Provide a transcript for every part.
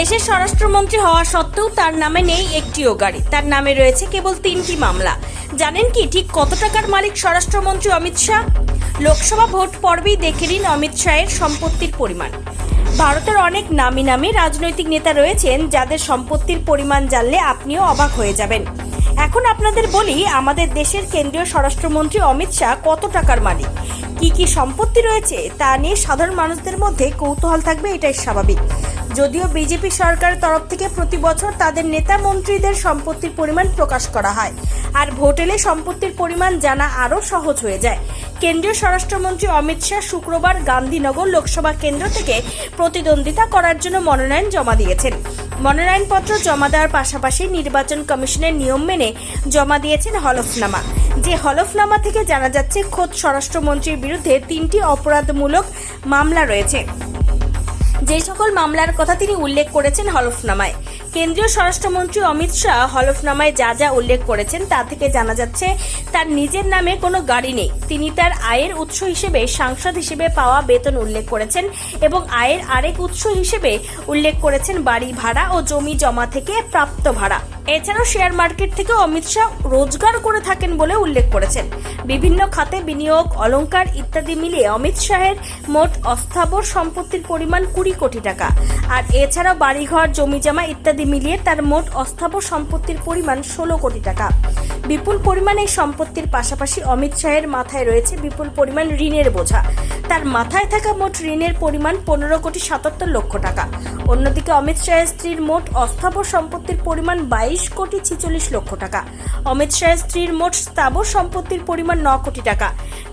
দেশের স্বরাষ্ট্রমন্ত্রী হওয়া সত্ত্বেও তার নামে নেই একটিও গাড়ি। তার নামে রয়েছে কেবল তিনটি মামলা। জানেন কি ঠিক কত টাকার মালিক স্বরাষ্ট্রমন্ত্রী অমিত শাহ? লোকসভা ভোট পর্বেই দেখে নিন অমিত শাহের সম্পত্তির পরিমাণ। ভারতের অনেক নামি নামি রাজনৈতিক নেতা রয়েছেন যাদের সম্পত্তির পরিমাণ জানলে আপনিও অবাক হয়ে যাবেন। এখন আপনাদের বলি, আমাদের দেশের কেন্দ্রীয় স্বরাষ্ট্রমন্ত্রী অমিত শাহ কত টাকার মালিক? কি কি সম্পত্তি রয়েছে? তা নিয়ে সাধারণ মানুষদের মধ্যে কৌতূহল থাকবে, এটাই স্বাভাবিক। যদিও বিজেপি সরকারের তরফ থেকে প্রতি বছর তাদের নেতা মন্ত্রীদের সম্পত্তির পরিমাণ প্রকাশ করা হয়। আর ভোট এলে সম্পত্তির পরিমাণ জানা আরও সহজ হয়ে যায়। কেন্দ্রীয় স্বরাষ্ট্রমন্ত্রী অমিত শাহ শুক্রবার গান্ধীনগর লোকসভা কেন্দ্র থেকে প্রতিদ্বন্দ্বিতা করার জন্য মনোনয়ন জমা দিয়েছেন। মনোনয়নপত্র জমা দেওয়ার পাশাপাশি নির্বাচন কমিশনের নিয়ম মেনে জমা দিয়েছেন হলফনামা। যে হলফনামা থেকে জানা যাচ্ছে, খোদ স্বরাষ্ট্রমন্ত্রীর বিরুদ্ধে তিনটি অপরাধমূলক মামলা রয়েছে। যে সকল মামলার কথা তিনি উল্লেখ করেছেন হলফনামায়। কেন্দ্রীয় স্বরাষ্ট্রমন্ত্রী অমিত শাহ হলফনামায় যা যা উল্লেখ করেছেন তা থেকে জানা যাচ্ছে, তার নিজের নামে কোনো গাড়ি নেই। তিনি তার আয়ের উৎস হিসেবে সাংসদ হিসেবে পাওয়া বেতন উল্লেখ করেছেন এবং আয়ের আরেক উৎস হিসেবে উল্লেখ করেছেন বাড়ি ভাড়া ও জমি জমা থেকে প্রাপ্ত ভাড়া। এছাড়াও শেয়ার মার্কেট থেকে অমিত শাহ রোজগার করে থাকেন বলে উল্লেখ করেছেন। বিভিন্ন খাতে বিনিয়োগ, অলংকার ইত্যাদি মিলিয়ে অমিত শাহের মোট অস্থাবর সম্পত্তির পরিমাণ কুড়ি কোটি টাকা। আর এছাড়াও বাড়িঘর, জমিজমা ইত্যাদি মিলিয়ে তার মোট অস্থাবর সম্পত্তির পরিমাণ ষোলো কোটি টাকা। বিপুল পরিমাণ এই সম্পত্তির পাশাপাশি অমিত শাহের মাথায় রয়েছে বিপুল পরিমাণ ঋণের বোঝা। তার মাথায় থাকা মোট ঋণের পরিমাণ পনেরো কোটি সাতাত্তর লক্ষ টাকা। অন্যদিকে অমিত শাহের স্ত্রীর মোট অস্থাবর সম্পত্তির পরিমাণ বাইশ কোটি ছেচল্লিশ লক্ষ টাকা। অমিত শাহের স্ত্রীর মোট স্থাবর সম্পত্তির পরিমাণ ন কোটি টাকা।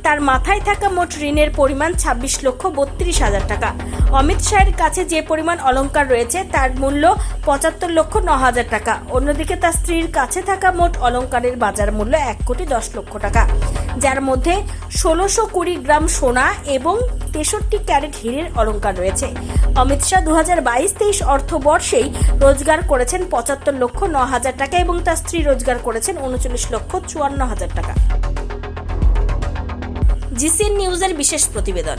তার মাথায় থাকা মোট ঋণের পরিমাণ ছাব্বিশ লক্ষ বত্রিশ হাজার টাকা। অমিত শাহের কাছে যে পরিমাণ অলঙ্কার রয়েছে, তার মূল্য পঁচাত্তর লক্ষ ন হাজার টাকা। অন্যদিকে তার স্ত্রীর কাছে থাকা মোট অলঙ্কারের বাজার মূল্য এক কোটি দশ লক্ষ টাকা। যার মধ্যে ষোলোশো কুড়ি গ্রাম সোনা এবং তেষট্টি ক্যারেট হিরের অলঙ্কার রয়েছে। অমিত শাহ দু হাজার বাইশ তেইশ অর্থবর্ষেই রোজগার করেছেন পঁচাত্তর লক্ষ ন হাজার টাকা এবং তার স্ত্রী রোজগার করেছেন উনচল্লিশ লক্ষ চুয়ান্ন হাজার টাকা। জিসিএন নিউজের বিশেষ প্রতিবেদন।